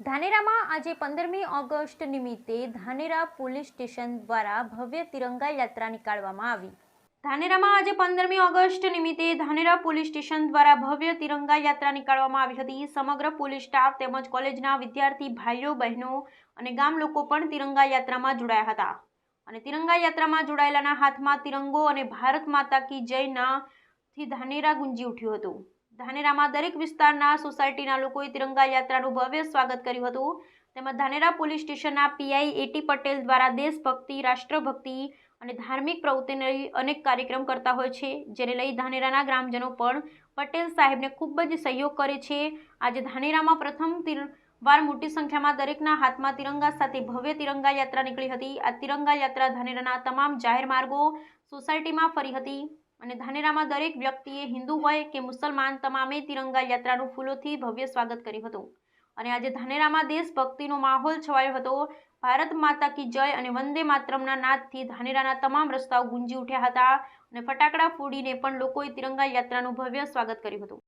ધાનેરામાં આજે પંદરમી ઓગસ્ટ નિમિત્તે ધાનેરા પોલીસ સ્ટેશન દ્વારા ભવ્ય તિરંગા યાત્રા નીકાળવામાં આવી. ધાનેરામાં આજે પંદરમી ઓગસ્ટ નિમિત્તે ધાનેરા પોલીસ સ્ટેશન દ્વારા ભવ્ય તિરંગા યાત્રા નીકાળવામાં આવી હતી. સમગ્ર પોલીસ સ્ટાફ તેમજ કોલેજના વિદ્યાર્થી ભાઈઓ, બહેનો અને ગામ લોકો પણ તિરંગા યાત્રામાં જોડાયા હતા. અને તિરંગા યાત્રામાં જોડાયેલાના હાથમાં તિરંગો અને ભારત માતા કી જયના થી ધાનેરા ગુંજી ઉઠ્યું હતું. ધાનેરામાં દરેક વિસ્તારના સોસાયટીના લોકોએ તિરંગા યાત્રાનું ભવ્ય સ્વાગત કર્યું હતું. તેમજ ધાનેરા પોલીસ સ્ટેશનના પીઆઈ એટી પટેલ દ્વારા દેશભક્તિ, રાષ્ટ્રભક્તિ અને ધાર્મિક પ્રવૃત્તિને લઈ અનેક કાર્યક્રમ કરતા હોય છે, જેને લઈ ધાનેરાના ગ્રામજનો પણ પટેલ સાહેબને ખૂબ જ સહયોગ કરે છે. આજે ધાનેરામાં પ્રથમ વાર મોટી સંખ્યામાં દરેકના હાથમાં તિરંગા સાથે ભવ્ય તિરંગા યાત્રા નીકળી હતી. આ તિરંગા યાત્રા ધાનેરાના તમામ જાહેર માર્ગો સોસાયટીમાં ફરી હતી. અને ધાનેરામાં દરેક વ્યક્તિએ હિન્દુ હોય કે મુસલમાન તમામે તિરંગા યાત્રાનું ફૂલોથી ભવ્ય સ્વાગત કર્યું હતું. અને આજે ધાનેરામાં દેશભક્તિનો માહોલ છવાયો હતો. ભારત માતા કી જય અને વંદે માતરમના નાદથી ધાનેરાના તમામ રસ્તાઓ ગુંજી ઉઠ્યા હતા અને ફટાકડા ફોડીને પણ લોકોએ તિરંગા યાત્રાનું ભવ્ય સ્વાગત કર્યું હતું.